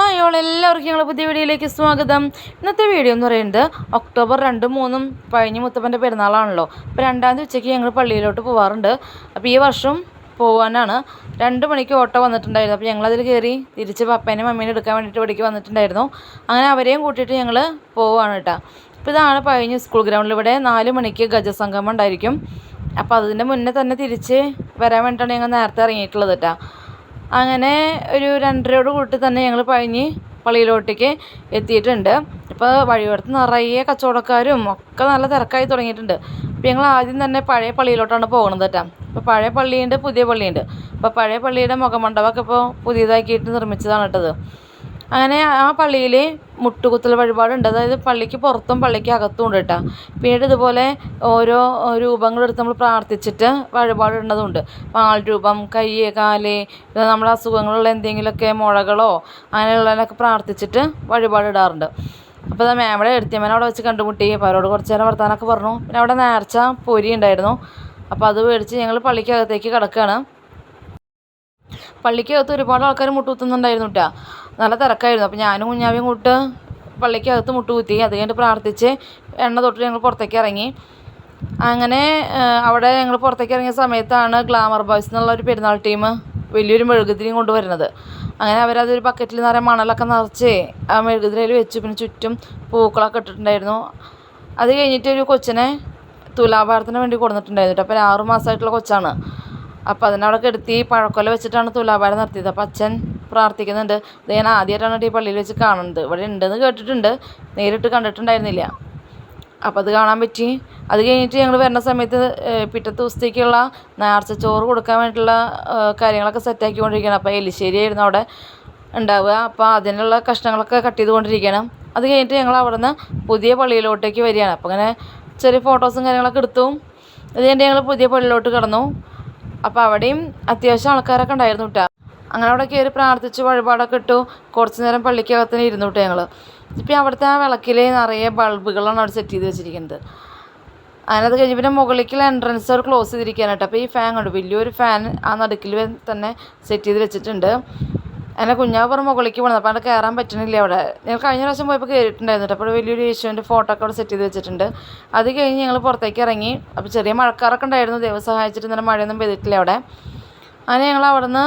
Hi all എല്ലാവർക്കും ഞങ്ങൾ പുതിയ വീഡിയോയിലേക്ക് സ്വാഗതം. ഇന്നത്തെ വീഡിയോ എന്ന് പറയുന്നത് ഒക്ടോബർ രണ്ടും മൂന്നും കഴിഞ്ഞ് മുത്തപ്പന്റെ പെരുന്നാളാണല്ലോ. അപ്പോൾ രണ്ടാം തീയതി ഉച്ചയ്ക്ക് ഞങ്ങൾ പള്ളിയിലോട്ട് പോവാറുണ്ട്. അപ്പോൾ ഈ വർഷം പോകാനാണ് രണ്ട് മണിക്ക് ഓട്ടോ വന്നിട്ടുണ്ടായിരുന്നു. അപ്പോൾ ഞങ്ങളതിൽ കയറി തിരിച്ച് പപ്പേനെ മമ്മീനെ എടുക്കാൻ വേണ്ടിയിട്ട് ഇവിടേക്ക് വന്നിട്ടുണ്ടായിരുന്നു. അങ്ങനെ അവരെയും കൂട്ടിയിട്ട് ഞങ്ങൾ പോവുകയാണ് കേട്ടോ. അപ്പോൾ ഇതാണ് പഴഞ്ഞ് സ്കൂൾ ഗ്രൗണ്ടിൽ ഇവിടെ നാല് മണിക്ക് ഗജസംഗമം ഉണ്ടായിരിക്കും. അപ്പോൾ അതിന്റെ മുന്നേ തന്നെ തിരിച്ച് വരാൻ വേണ്ടിയിട്ടാണ് ഞങ്ങൾ നേരത്തെ ഇറങ്ങിയിട്ടുള്ളത് കേട്ടോ. അങ്ങനെ ഒരു രണ്ടരയോട് കൂട്ടി തന്നെ ഞങ്ങൾ പഴഞ്ഞ് പള്ളിയിലോട്ടേക്ക് എത്തിയിട്ടുണ്ട്. ഇപ്പോൾ വഴിയോരത്ത് നിറയെ കച്ചവടക്കാരും ഒക്കെ നല്ല തിരക്കായി തുടങ്ങിയിട്ടുണ്ട്. അപ്പോൾ ഞങ്ങൾ ആദ്യം തന്നെ പഴയ പള്ളിയിലോട്ടാണ് പോകുന്നത് കേട്ടോ. ഇപ്പോൾ പഴയ പള്ളിയുണ്ട് പുതിയ പള്ളിയുണ്ട്. അപ്പോൾ പഴയ പള്ളിയുടെ മുഖമണ്ഡപമൊക്കെ ഇപ്പോൾ പുതിയതാക്കിയിട്ട് നിർമ്മിച്ചതാണ് കേട്ടത്. അങ്ങനെ ആ പള്ളിയിൽ മുട്ടുകുത്തൽ വഴിപാടുണ്ട്. അതായത് പള്ളിക്ക് പുറത്തും പള്ളിക്ക് അകത്തും ഉണ്ട് കേട്ടോ പിന്നീട് ഇതുപോലെ ഓരോ രൂപങ്ങളെടുത്ത് നമ്മൾ പ്രാർത്ഥിച്ചിട്ട് വഴിപാടിടുന്നതുണ്ട് ആൾ രൂപം കൈ കാൽ നമ്മുടെ അസുഖങ്ങളുള്ള എന്തെങ്കിലുമൊക്കെ മുഴകളോ അങ്ങനെയുള്ളതിനൊക്കെ പ്രാർത്ഥിച്ചിട്ട് വഴിപാടിടാറുണ്ട്. അപ്പോൾ അത് മേമടെ എടുത്തിയമ്മേനെ അവിടെ വെച്ച് കണ്ടുമുട്ടി. അപ്പോൾ അവരോട് കുറച്ച് നേരം വർത്താനൊക്കെ പറഞ്ഞു. പിന്നെ അവിടെ നേർച്ച പൊരി ഉണ്ടായിരുന്നു. അപ്പോൾ അത് മേടിച്ച് ഞങ്ങൾ പള്ളിക്കകത്തേക്ക് കിടക്കുകയാണ് പള്ളിക്കകത്ത് ഒരുപാട് ആൾക്കാർ മുട്ടുകുത്തുന്നുണ്ടായിരുന്നു കേട്ടോ നല്ല തിരക്കായിരുന്നു. അപ്പോൾ ഞാനും കുഞ്ഞാവിയും കൂട്ട് പള്ളിക്കകത്ത് മുട്ടുകുത്തി അത് കഴിഞ്ഞിട്ട് പ്രാർത്ഥിച്ച് എണ്ണ തൊട്ട് ഞങ്ങൾ പുറത്തേക്ക് ഇറങ്ങി. അങ്ങനെ അവിടെ ഞങ്ങൾ പുറത്തേക്ക് ഇറങ്ങിയ സമയത്താണ് ഗ്ലാമർ ബോയ്സ് എന്നുള്ള ഒരു പെരുന്നാൾ ടീം വലിയൊരു മെഴുകുതിരിയും കൊണ്ടുവരുന്നത്. അങ്ങനെ അവരതൊരു ബക്കറ്റിൽ നിറയെ മണലൊക്കെ നിറച്ച് ആ മെഴുകുതിരയിൽ വെച്ചു. പിന്നെ ചുറ്റും പൂക്കളൊക്കെ ഇട്ടിട്ടുണ്ടായിരുന്നു. അത് കഴിഞ്ഞിട്ട് ഒരു കൊച്ചിനെ തുലാഭാരത്തിന് വേണ്ടി കൊടുത്തിട്ടുണ്ടായിരുന്നു അപ്പോൾ ഒരു ആറു കൊച്ചാണ്. അപ്പോൾ അതിനവിടെ കെടുത്തി പഴക്കൊല വെച്ചിട്ടാണ് തുലാഭാരം നടത്തിയത്. അപ്പോൾ അച്ഛൻ പ്രാർത്ഥിക്കുന്നുണ്ട് ഇത് ഞാൻ ആദ്യമായിട്ടാണ് ഈ പള്ളിയിൽ വെച്ച് കാണുന്നത്. ഇവിടെ ഉണ്ടെന്ന് കേട്ടിട്ടുണ്ട്. നേരിട്ട് കണ്ടിട്ടുണ്ടായിരുന്നില്ല. അപ്പോൾ അത് കാണാൻ പറ്റി. അത് കഴിഞ്ഞിട്ട് ഞങ്ങൾ വരുന്ന സമയത്ത് പിറ്റത്തെ ദിവസത്തേക്കുള്ള നേർച്ച ചോറ് കൊടുക്കാൻ വേണ്ടിയിട്ടുള്ള കാര്യങ്ങളൊക്കെ സെറ്റാക്കിക്കൊണ്ടിരിക്കുകയാണ് അപ്പോൾ എലിശ്ശേരി ആയിരുന്നു അവിടെ ഉണ്ടാവുക. അപ്പോൾ അതിനുള്ള കഷ്ണങ്ങളൊക്കെ കട്ട് ചെയ്തുകൊണ്ടിരിക്കണം അത് കഴിഞ്ഞിട്ട് ഞങ്ങൾ അവിടുന്ന് പുതിയ പള്ളിയിലോട്ടേക്ക് വരികയാണ്. അപ്പോൾ അങ്ങനെ ചെറിയ ഫോട്ടോസും കാര്യങ്ങളൊക്കെ എടുത്തു. അത് കഴിഞ്ഞിട്ട് ഞങ്ങൾ പുതിയ പള്ളിയിലോട്ട് കിടന്നു. അപ്പോൾ അവിടെയും അത്യാവശ്യം ആൾക്കാരൊക്കെ ഉണ്ടായിരുന്നു കേട്ടോ അങ്ങനെ അവിടെ കയറി പ്രാർത്ഥിച്ച് വഴിപാടൊക്കെ ഇട്ടു. കുറച്ച് നേരം പള്ളിക്കകത്ത് തന്നെ ഇരുന്നു കേട്ടോ ഞങ്ങൾ ഇപ്പം അവിടുത്തെ ആ വിളക്കിൽ നിറയെ ബൾബുകളാണ് അവിടെ സെറ്റ് ചെയ്ത് വെച്ചിരിക്കുന്നത്. അങ്ങനെ അത് കഴിഞ്ഞ് പിന്നെ മുകളിലേക്കുള്ള എൻട്രൻസ് അവർ ക്ലോസ് ചെയ്തിരിക്കാനായിട്ട് അപ്പോൾ ഈ ഫാൻ കണ്ടു? വലിയൊരു ഫാൻ ആ നടുക്കിൽ തന്നെ സെറ്റ് ചെയ്ത് വെച്ചിട്ടുണ്ട്. അങ്ങനെ കുഞ്ഞാവ് പറഞ്ഞ മുകളിലേക്ക് പോകണം അപ്പോൾ അവിടെ കയറാൻ പറ്റണില്ല അവിടെ. ഞങ്ങൾ കഴിഞ്ഞ പ്രാവശ്യം പോയപ്പോൾ കയറിയിട്ടുണ്ടായിരുന്നു അപ്പോൾ വലിയൊരു യേശുവിന്റെ ഫോട്ടോ ഒക്കെ അവിടെ സെറ്റ് ചെയ്ത് വെച്ചിട്ടുണ്ട്. അത് കഴിഞ്ഞ് ഞങ്ങൾ പുറത്തേക്ക് ഇറങ്ങി. അപ്പോൾ ചെറിയ മഴക്കാരൊക്കെ ഉണ്ടായിരുന്നു. ദൈവം സഹായിച്ചിട്ട് ഇന്നലെ മഴയൊന്നും പെയ്തിട്ടില്ല അവിടെ. അങ്ങനെ ഞങ്ങൾ അവിടുന്ന്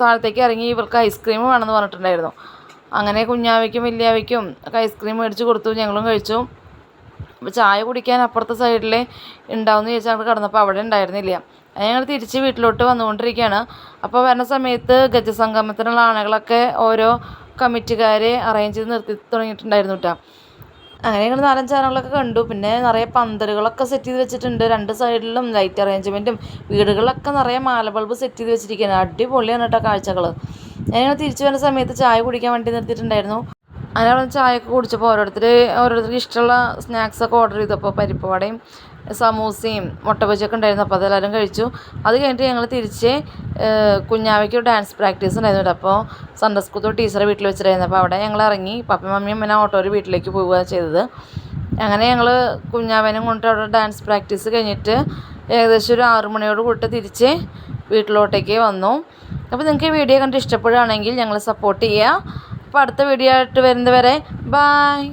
താഴത്തേക്ക് ഇറങ്ങി. ഇവർക്ക് ഐസ്ക്രീം വേണമെന്ന് പറഞ്ഞിട്ടുണ്ടായിരുന്നു. അങ്ങനെ കുഞ്ഞാവയ്ക്കും വലിയാവയ്ക്കും ഒക്കെ ഐസ്ക്രീം മേടിച്ച് കൊടുത്തു. ഞങ്ങളും കഴിച്ചു. അപ്പോൾ ചായ കുടിക്കാൻ അപ്പുറത്തെ സൈഡിൽ ഉണ്ടാവുമെന്ന് ചോദിച്ചാൽ അവിടെ കിടന്നപ്പോൾ അവിടെ ഉണ്ടായിരുന്നില്ല. ഞങ്ങൾ തിരിച്ച് വീട്ടിലോട്ട് വന്നുകൊണ്ടിരിക്കുകയാണ്. അപ്പോൾ വരുന്ന സമയത്ത് ഗജസംഗമത്തിനുള്ള ആണകളൊക്കെ ഓരോ കമ്മിറ്റിക്കാരെ അറേഞ്ച് ചെയ്ത് നിർത്തി തുടങ്ങിയിട്ടുണ്ടായിരുന്നു കേട്ടോ. അങ്ങനെ ഞങ്ങൾ നാലഞ്ച് ആനകളൊക്കെ കണ്ടു. പിന്നെ നിറയെ പന്തലുകളൊക്കെ സെറ്റ് ചെയ്ത് വെച്ചിട്ടുണ്ട്. രണ്ട് സൈഡിലും ലൈറ്റ് അറേഞ്ച്മെന്റും വീടുകളിലൊക്കെ നിറയെ മാല ബൾബ് സെറ്റ് ചെയ്ത് വെച്ചിരിക്കുകയാണ്. അടിപൊളിയാണ് കേട്ടോ കാഴ്ചകൾ ഞങ്ങൾ തിരിച്ചു വരുന്ന സമയത്ത് ചായ കുടിക്കാൻ വേണ്ടി നിർത്തിയിട്ടുണ്ടായിരുന്നു. അങ്ങനെ അവിടെ ചായയൊക്കെ കുടിച്ചപ്പോൾ ഓരോരുത്തർ ഓരോരുത്തർക്ക് ഇഷ്ടമുള്ള സ്നാക്സൊക്കെ ഓർഡർ ചെയ്തപ്പോൾ പരിപ്പ് വടയും സമൂസയും മുട്ട ബജിയൊക്കെ ഉണ്ടായിരുന്നു. അപ്പോൾ അതെല്ലാവരും കഴിച്ചു. അത് കഴിഞ്ഞിട്ട് ഞങ്ങൾ തിരിച്ച് കുഞ്ഞാവയ്ക്ക് ഡാൻസ് പ്രാക്ടീസ് ഉണ്ടായിരുന്നു അപ്പോൾ സൺഡേ സ്കൂൾ ടീച്ചറെ വീട്ടിൽ വെച്ചിട്ടായിരുന്നു. അപ്പോൾ അവിടെ ഞങ്ങൾ ഇറങ്ങി. പപ്പയും മമ്മിയും പിന്നെ ഓട്ടോയിൽ വീട്ടിലേക്ക് പോവുക ചെയ്തത്. അങ്ങനെ ഞങ്ങൾ കുഞ്ഞാവനും കൊണ്ട് അവിടെ ഡാൻസ് പ്രാക്ടീസ് കഴിഞ്ഞിട്ട് ഏകദേശം ഒരു ആറു മണിയോട് കൂട്ട് തിരിച്ച് വീട്ടിലോട്ടേക്ക് വന്നു. അപ്പോൾ നിങ്ങൾക്ക് ഈ വീഡിയോ കണ്ട് ഇഷ്ടപ്പെടുകയാണെങ്കിൽ ഞങ്ങൾ സപ്പോർട്ട് ചെയ്യുക അപ്പോൾ അടുത്ത വീഡിയോ ആയിട്ട് വരുന്നവരെ ബായ്